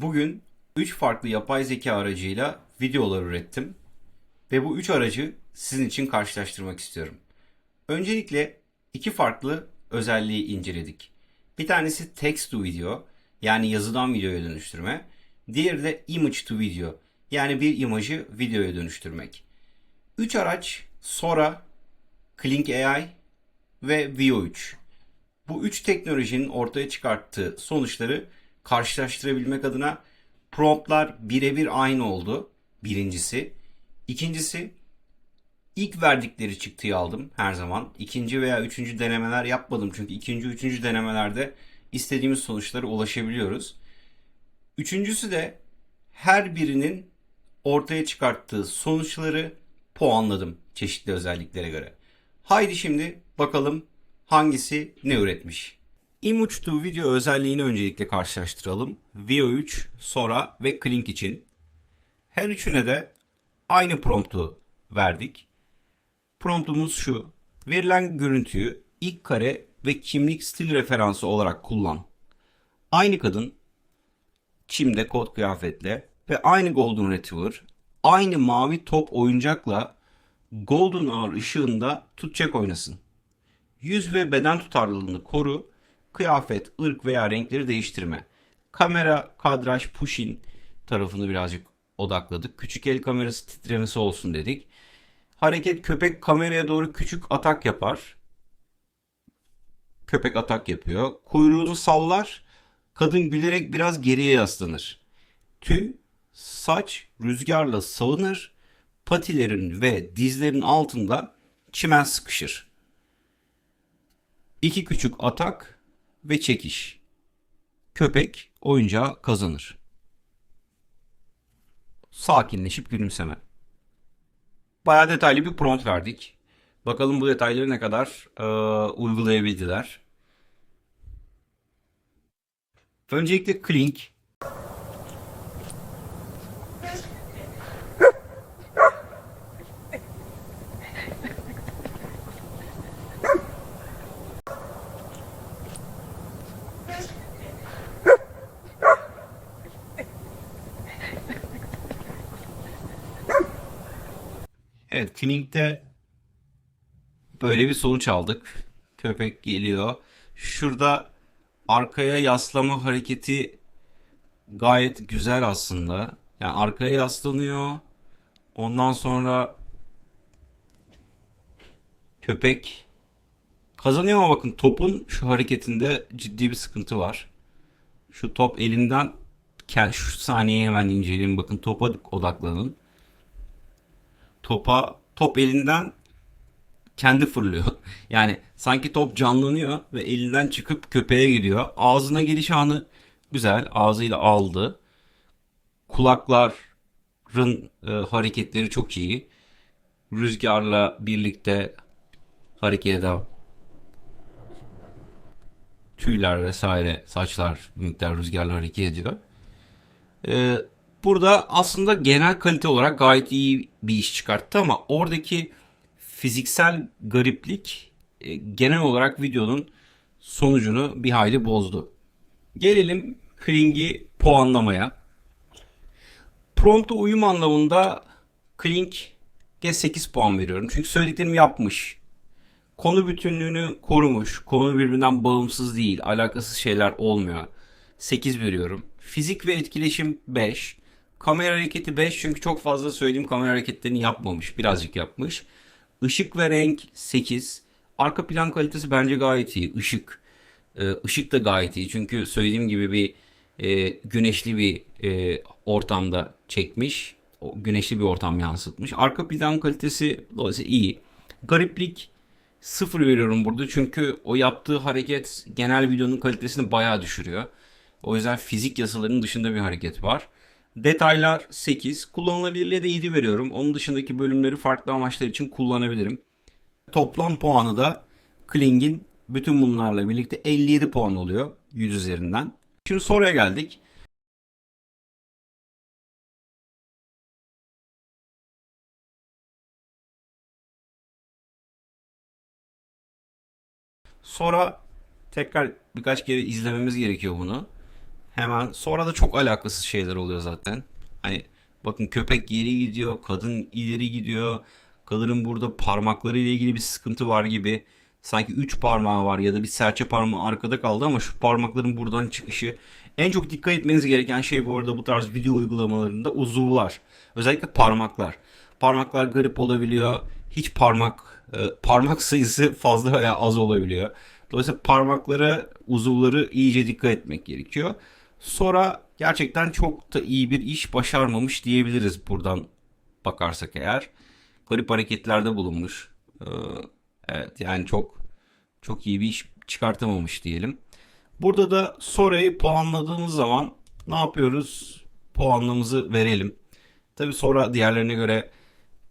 Bugün 3 farklı yapay zeka aracıyla videolar ürettim ve bu 3 aracı sizin için karşılaştırmak istiyorum. Öncelikle iki farklı özelliği inceledik. Bir tanesi text to video yani yazıdan videoya dönüştürme. Diğeri de image to video yani bir imajı videoya dönüştürmek. 3 araç Sora, Klink AI ve VO3. Bu üç teknolojinin ortaya çıkarttığı sonuçları karşılaştırabilmek adına promptlar birebir aynı oldu. Birincisi. İkincisi ilk verdikleri çıktıyı aldım her zaman. İkinci veya üçüncü denemeler yapmadım. Çünkü ikinci, üçüncü denemelerde istediğimiz sonuçlara ulaşabiliyoruz. Üçüncüsü de her birinin ortaya çıkarttığı sonuçları puanladım çeşitli özelliklere göre. Haydi şimdi bakalım hangisi ne üretmiş. Image to video özelliğini öncelikle karşılaştıralım. VO3, Sora ve Klink için. Her üçüne de aynı promptu verdik. Promptumuz şu. Verilen görüntüyü ilk kare ve kimlik stil referansı olarak kullan. Aynı kadın çimde kot kıyafetle ve aynı Golden Retriever aynı mavi top oyuncakla Golden Hour ışığında tutacak oynasın. Yüz ve beden tutarlılığını koru. Kıyafet, ırk veya renkleri değiştirme. Kamera, kadraj, push-in tarafını birazcık odakladık. Küçük el kamerası titremesi olsun dedik. Hareket köpek kameraya doğru küçük atak yapar. Köpek atak yapıyor. Kuyruğunu sallar. Kadın gülerek biraz geriye yaslanır. Tüy, saç rüzgarla salınır. Patilerin ve dizlerin altında çimen sıkışır. İki küçük atak ve çekiş. Köpek oyuncağı kazanır. Sakinleşip gülümseme. Bayağı detaylı bir prompt verdik. Bakalım bu detayları ne kadar e, uygulayabildiler. Öncelikle Klink Klink'te böyle bir sonuç aldık. Köpek geliyor. Şurada arkaya yaslama hareketi gayet güzel aslında. Yani arkaya yaslanıyor. Ondan sonra köpek kazanıyor ama bakın topun şu hareketinde ciddi bir sıkıntı var. Şu top elinden şu saniyeyi hemen inceleyelim. Bakın topa odaklanın topa top elinden kendi fırlıyor. Yani sanki top canlanıyor ve elinden çıkıp köpeğe gidiyor. Ağzına geliş anı güzel. Ağzıyla aldı. Kulakların e, hareketleri çok iyi. Rüzgarla birlikte hareket eden tüyler vesaire saçlar miktar rüzgarla hareket ediyor. Ee, burada aslında genel kalite olarak gayet iyi bir iş çıkarttı ama oradaki fiziksel gariplik e, genel olarak videonun sonucunu bir hayli bozdu. Gelelim Kling'i puanlamaya. Prompt'a uyum anlamında Kling'e 8 puan veriyorum. Çünkü söylediklerimi yapmış. Konu bütünlüğünü korumuş. Konu birbirinden bağımsız değil. Alakasız şeyler olmuyor. 8 veriyorum. Fizik ve etkileşim 5. Kamera hareketi 5 çünkü çok fazla söylediğim kamera hareketlerini yapmamış. Birazcık yapmış. Işık ve renk 8. Arka plan kalitesi bence gayet iyi. Işık. Ee, ışık da gayet iyi. Çünkü söylediğim gibi bir e, güneşli bir e, ortamda çekmiş. O, güneşli bir ortam yansıtmış. Arka plan kalitesi dolayısıyla iyi. Gariplik sıfır veriyorum burada. Çünkü o yaptığı hareket genel videonun kalitesini bayağı düşürüyor. O yüzden fizik yasalarının dışında bir hareket var. Detaylar 8. Kullanılabilirliğe de 7 veriyorum. Onun dışındaki bölümleri farklı amaçlar için kullanabilirim. Toplam puanı da Kling'in bütün bunlarla birlikte 57 puan oluyor 100 üzerinden. Şimdi soruya geldik. Sonra tekrar birkaç kere izlememiz gerekiyor bunu. Hemen sonra da çok alakasız şeyler oluyor zaten. Hani bakın köpek geri gidiyor, kadın ileri gidiyor. Kadının burada parmakları ile ilgili bir sıkıntı var gibi. Sanki 3 parmağı var ya da bir serçe parmağı arkada kaldı ama şu parmakların buradan çıkışı. En çok dikkat etmeniz gereken şey bu arada bu tarz video uygulamalarında uzuvlar. Özellikle parmaklar. Parmaklar garip olabiliyor. Hiç parmak e, parmak sayısı fazla veya az olabiliyor. Dolayısıyla parmaklara, uzuvları iyice dikkat etmek gerekiyor. Sonra gerçekten çok da iyi bir iş başarmamış diyebiliriz buradan bakarsak eğer. Garip hareketlerde bulunmuş. Ee, evet yani çok çok iyi bir iş çıkartamamış diyelim. Burada da Sora'yı puanladığımız zaman ne yapıyoruz? Puanlamamızı verelim. Tabi Sora diğerlerine göre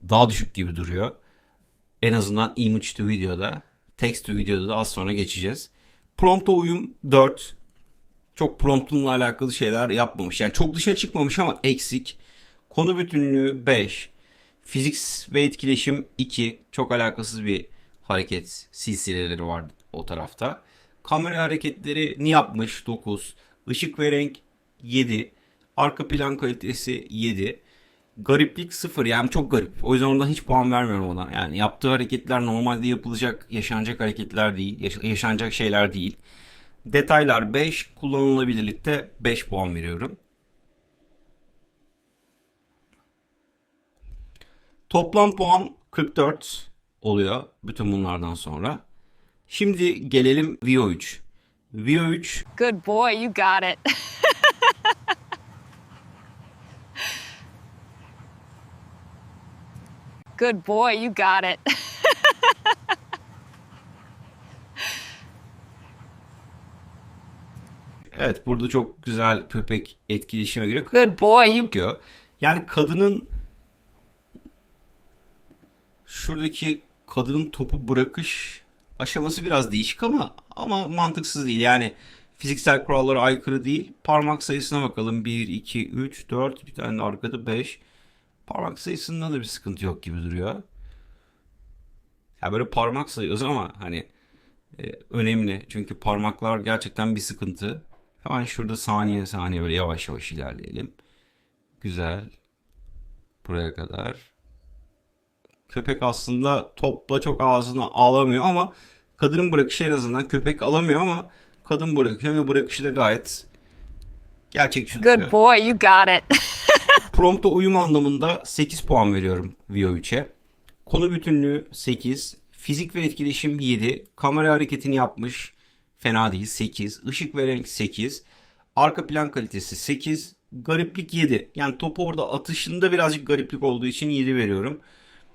daha düşük gibi duruyor. En azından image to videoda, text to videoda da az sonra geçeceğiz. Prompt'a uyum 4. Çok promptunla alakalı şeyler yapmamış. Yani çok dışa çıkmamış ama eksik. Konu bütünlüğü 5. Fizik ve etkileşim 2. Çok alakasız bir hareket silsileleri var o tarafta. Kamera hareketlerini yapmış 9. Işık ve renk 7. Arka plan kalitesi 7. Gariplik 0 yani çok garip. O yüzden ondan hiç puan vermiyorum ona. Yani yaptığı hareketler normalde yapılacak, yaşanacak hareketler değil. yaş- yaşanacak şeyler değil. Detaylar 5, kullanılabilirlikte 5 puan veriyorum. Toplam puan 44 oluyor bütün bunlardan sonra. Şimdi gelelim Vio 3. Vio 3 Good boy, you got it. Good boy, you got it. evet burada çok güzel köpek etkileşime giriyor. Boy, you Yapıyor. Yani kadının şuradaki kadının topu bırakış aşaması biraz değişik ama ama mantıksız değil. Yani fiziksel kurallara aykırı değil. Parmak sayısına bakalım. 1, 2, 3, 4. Bir tane de arkada 5. Parmak sayısında da bir sıkıntı yok gibi duruyor. Ya böyle parmak sayıyoruz ama hani e, önemli. Çünkü parmaklar gerçekten bir sıkıntı. Hemen şurada saniye saniye böyle yavaş yavaş ilerleyelim. Güzel. Buraya kadar. Köpek aslında topla çok ağzına alamıyor ama kadının bırakışı en azından köpek alamıyor ama kadın bırakıyor ve bırakışı da gayet gerçekçi good boy, you got it. Prompt'a uyum anlamında 8 puan veriyorum Vio 3'e. Konu bütünlüğü 8. Fizik ve etkileşim 7. Kamera hareketini yapmış. Fena değil 8. Işık ve renk 8. Arka plan kalitesi 8. Gariplik 7. Yani topu orada atışında birazcık gariplik olduğu için 7 veriyorum.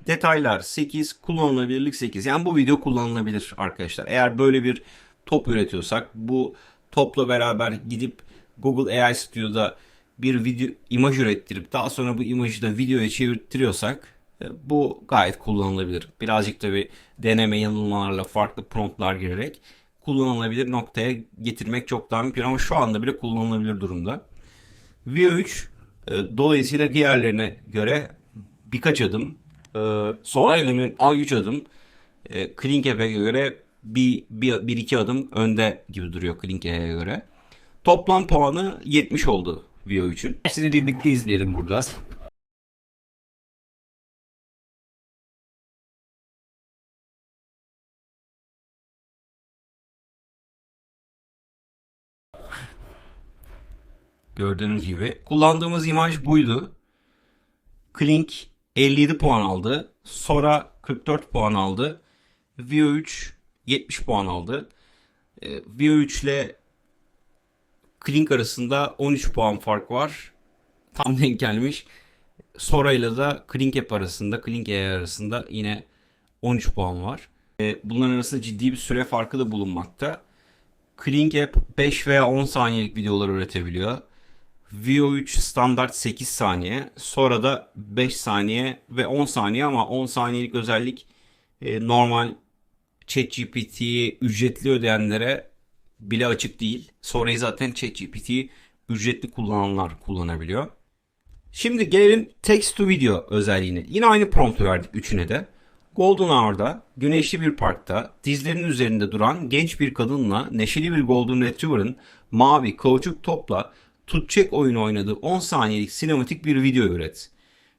Detaylar 8, kullanılabilirlik 8. Yani bu video kullanılabilir arkadaşlar. Eğer böyle bir top üretiyorsak bu topla beraber gidip Google AI Studio'da bir video imaj ürettirip daha sonra bu imajı da videoya çevirttiriyorsak e, bu gayet kullanılabilir. Birazcık da bir deneme yanılmalarla farklı promptlar girerek kullanılabilir noktaya getirmek çok daha mümkün ama şu anda bile kullanılabilir durumda. Vio 3 e, dolayısıyla diğerlerine göre birkaç adım e, elimin A3 adım e, Klinkep'e göre bir, bir, bir iki adım önde gibi duruyor Klinkep'e göre. Toplam puanı 70 oldu Vio 3'ün. Hepsini birlikte izleyelim burada. Gördüğünüz gibi. Kullandığımız imaj buydu. Klink 57 puan aldı. Sora 44 puan aldı. Vio 3 70 puan aldı. E, Vio 3 ile Klink arasında 13 puan fark var. Tam denk gelmiş. Sora ile de Klink App arasında, Klink AI arasında yine 13 puan var. E, bunların arasında ciddi bir süre farkı da bulunmakta. Klink App 5 veya 10 saniyelik videolar üretebiliyor. Vio 3 standart 8 saniye. Sonra da 5 saniye ve 10 saniye ama 10 saniyelik özellik e, normal ChatGPT'yi ücretli ödeyenlere bile açık değil. Sonrayı zaten ChatGPT'yi ücretli kullananlar kullanabiliyor. Şimdi gelelim text to video özelliğine. Yine aynı promptu verdik üçüne de. Golden Hour'da güneşli bir parkta dizlerinin üzerinde duran genç bir kadınla neşeli bir Golden Retriever'ın mavi kauçuk topla tutacak oyunu oynadığı 10 saniyelik sinematik bir video üret.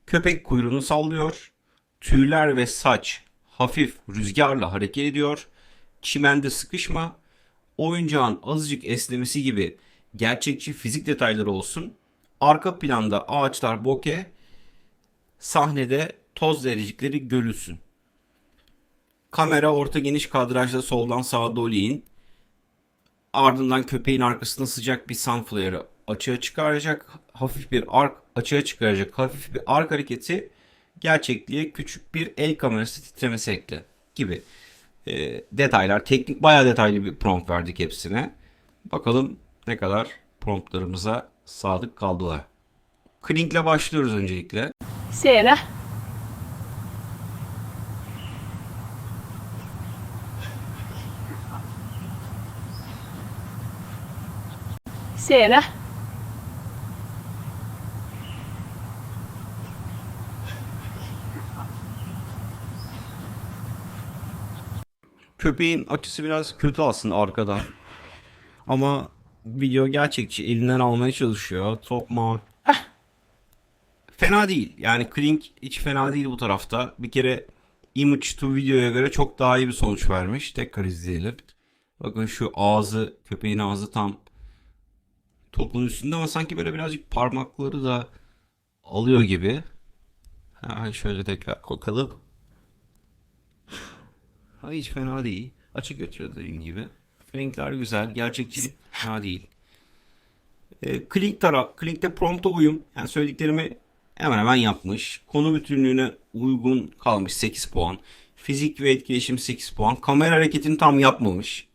Köpek kuyruğunu sallıyor. Tüyler ve saç hafif rüzgarla hareket ediyor. Çimende sıkışma. Oyuncağın azıcık esnemesi gibi gerçekçi fizik detayları olsun. Arka planda ağaçlar bokeh. Sahnede toz zerrecikleri görülsün. Kamera orta geniş kadrajda soldan sağa in. Ardından köpeğin arkasında sıcak bir sunflower'ı açığa çıkaracak. Hafif bir ark açığa çıkaracak. Hafif bir ark hareketi gerçekliğe küçük bir el kamerası titremesi ekle gibi. Ee, detaylar, teknik bayağı detaylı bir prompt verdik hepsine. Bakalım ne kadar promptlarımıza sadık kaldılar. Klink'le başlıyoruz öncelikle. Sera. Sera. Köpeğin açısı biraz kötü aslında arkadan. Ama video gerçekçi. Elinden almaya çalışıyor. Tokma. Fena değil. Yani Klink hiç fena değil bu tarafta. Bir kere Image to videoya göre çok daha iyi bir sonuç vermiş. Tekrar izleyelim. Bakın şu ağzı, köpeğin ağzı tam topun üstünde ama sanki böyle birazcık parmakları da alıyor gibi. Ha, şöyle tekrar bakalım. Ha, hiç fena değil. Açık götürüyor dediğim gibi. Renkler güzel. Gerçekçi fena değil. E, Klink taraf, Klink'te prompta uyum. Yani söylediklerimi hemen hemen yapmış. Konu bütünlüğüne uygun kalmış 8 puan. Fizik ve etkileşim 8 puan. Kamera hareketini tam yapmamış.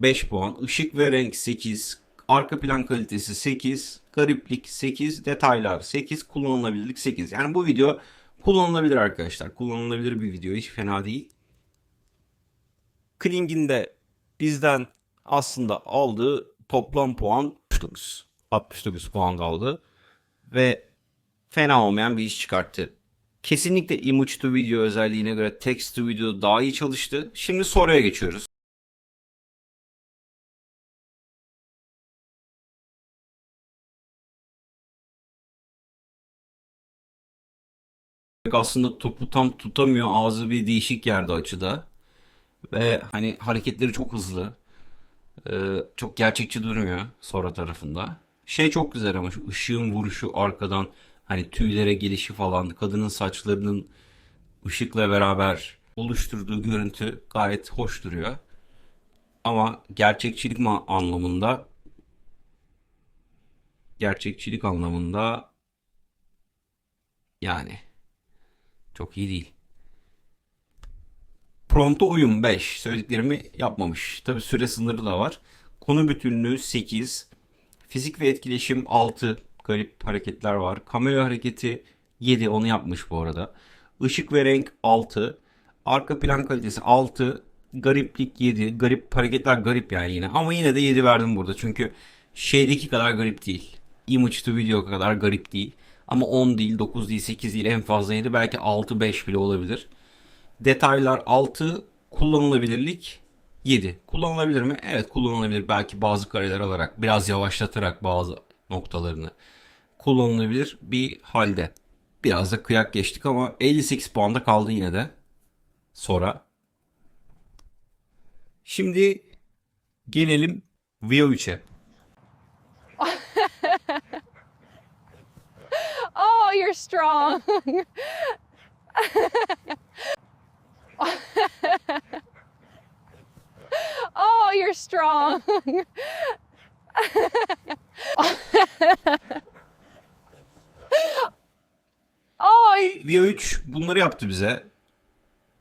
5 puan. Işık ve renk 8. Arka plan kalitesi 8. Gariplik 8. Detaylar 8. Kullanılabilirlik 8. Yani bu video kullanılabilir arkadaşlar. Kullanılabilir bir video. Hiç fena değil. Kling'in de bizden aslında aldığı toplam puan 69. 69 puan kaldı. Ve fena olmayan bir iş çıkarttı. Kesinlikle image to video özelliğine göre text to video daha iyi çalıştı. Şimdi soruya geçiyoruz. Aslında topu tam tutamıyor. Ağzı bir değişik yerde açıda. Ve hani hareketleri çok hızlı. Ee, çok gerçekçi durmuyor sonra tarafında. Şey çok güzel ama şu ışığın vuruşu arkadan hani tüylere gelişi falan kadının saçlarının ışıkla beraber oluşturduğu görüntü gayet hoş duruyor. Ama gerçekçilik anlamında gerçekçilik anlamında yani çok iyi değil. Prompt'a uyum 5. Söylediklerimi yapmamış. Tabi süre sınırı da var. Konu bütünlüğü 8. Fizik ve etkileşim 6. Garip hareketler var. Kamera hareketi 7. Onu yapmış bu arada. Işık ve renk 6. Arka plan kalitesi 6. Gariplik 7. Garip hareketler garip yani yine. Ama yine de 7 verdim burada. Çünkü şeydeki kadar garip değil. Image to video kadar garip değil. Ama 10 değil, 9 değil, 8 değil en fazla 7. Belki 6-5 bile olabilir. Detaylar 6, kullanılabilirlik 7. Kullanılabilir mi? Evet kullanılabilir. Belki bazı kareler alarak, biraz yavaşlatarak bazı noktalarını kullanılabilir bir halde. Biraz da kıyak geçtik ama 58 puanda kaldı yine de. Sonra. Şimdi gelelim Vio 3'e. Oh, you're strong. oh, you're strong. oh, Vio 3 bunları yaptı bize.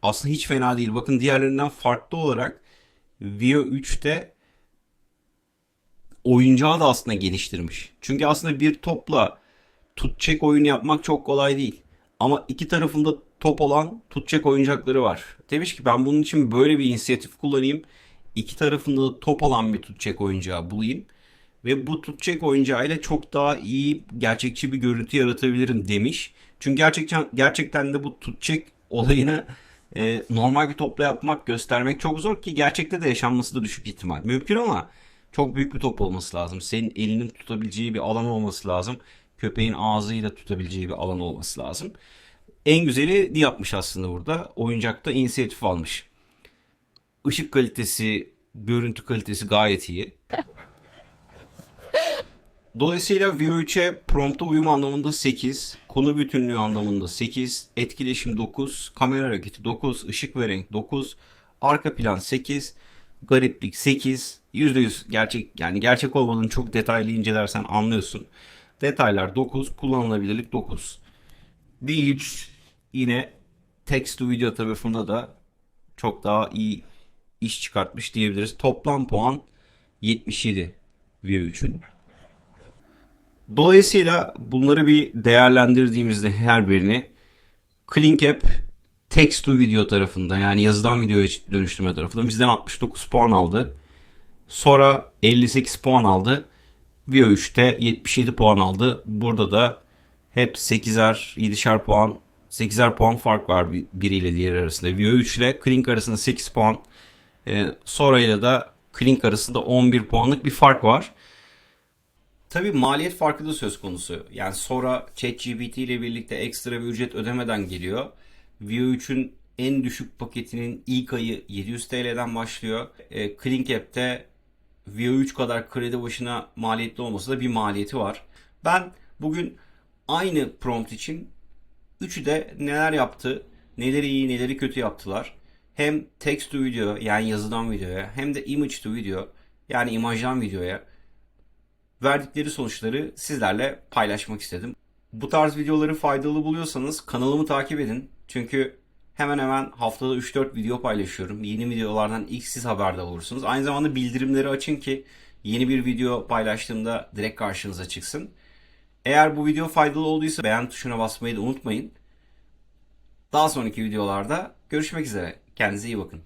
Aslında hiç fena değil. Bakın diğerlerinden farklı olarak Vio 3'te oyuncağı da aslında geliştirmiş. Çünkü aslında bir topla tutacak oyun yapmak çok kolay değil. Ama iki tarafında top olan tutacak oyuncakları var. Demiş ki ben bunun için böyle bir inisiyatif kullanayım. İki tarafında da top olan bir tutacak oyuncağı bulayım. Ve bu tutacak oyuncağıyla çok daha iyi gerçekçi bir görüntü yaratabilirim demiş. Çünkü gerçekten gerçekten de bu tutacak olayını e, normal bir topla yapmak, göstermek çok zor ki gerçekte de yaşanması da düşük ihtimal. Mümkün ama çok büyük bir top olması lazım. Senin elinin tutabileceği bir alan olması lazım. Köpeğin ağzıyla tutabileceği bir alan olması lazım. En güzeli yapmış aslında burada. Oyuncakta inisiyatif almış. Işık kalitesi, görüntü kalitesi gayet iyi. Dolayısıyla VO3'e prompta uyum anlamında 8, konu bütünlüğü anlamında 8, etkileşim 9, kamera hareketi 9, ışık ve renk 9, arka plan 8, gariplik 8, %100 gerçek yani gerçek olmadığını çok detaylı incelersen anlıyorsun. Detaylar 9, kullanılabilirlik 9. D3 yine text to video tarafında da çok daha iyi iş çıkartmış diyebiliriz. Toplam puan 77 VO3'ün. Dolayısıyla bunları bir değerlendirdiğimizde her birini ClickUp text to video tarafında yani yazıdan videoya dönüştürme tarafında bizden 69 puan aldı. Sonra 58 puan aldı. VO3'te 77 puan aldı. Burada da hep 8'er, 7'şer puan, 8'er puan fark var bir- biriyle diğeri arasında. VO3 ile Klink arasında 8 puan. Ee, sonrayla da Klink arasında 11 puanlık bir fark var. Tabii maliyet farkı da söz konusu. Yani sonra ChatGPT ile birlikte ekstra bir ücret ödemeden geliyor. VO3'ün en düşük paketinin ilk ayı 700 TL'den başlıyor. E, Klink App'te VO3 kadar kredi başına maliyetli olmasa da bir maliyeti var. Ben bugün aynı prompt için üçü de neler yaptı, neleri iyi, neleri kötü yaptılar. Hem text to video yani yazıdan videoya hem de image to video yani imajdan videoya verdikleri sonuçları sizlerle paylaşmak istedim. Bu tarz videoları faydalı buluyorsanız kanalımı takip edin. Çünkü hemen hemen haftada 3-4 video paylaşıyorum. Yeni videolardan ilk siz haberdar olursunuz. Aynı zamanda bildirimleri açın ki yeni bir video paylaştığımda direkt karşınıza çıksın. Eğer bu video faydalı olduysa beğen tuşuna basmayı da unutmayın. Daha sonraki videolarda görüşmek üzere. Kendinize iyi bakın.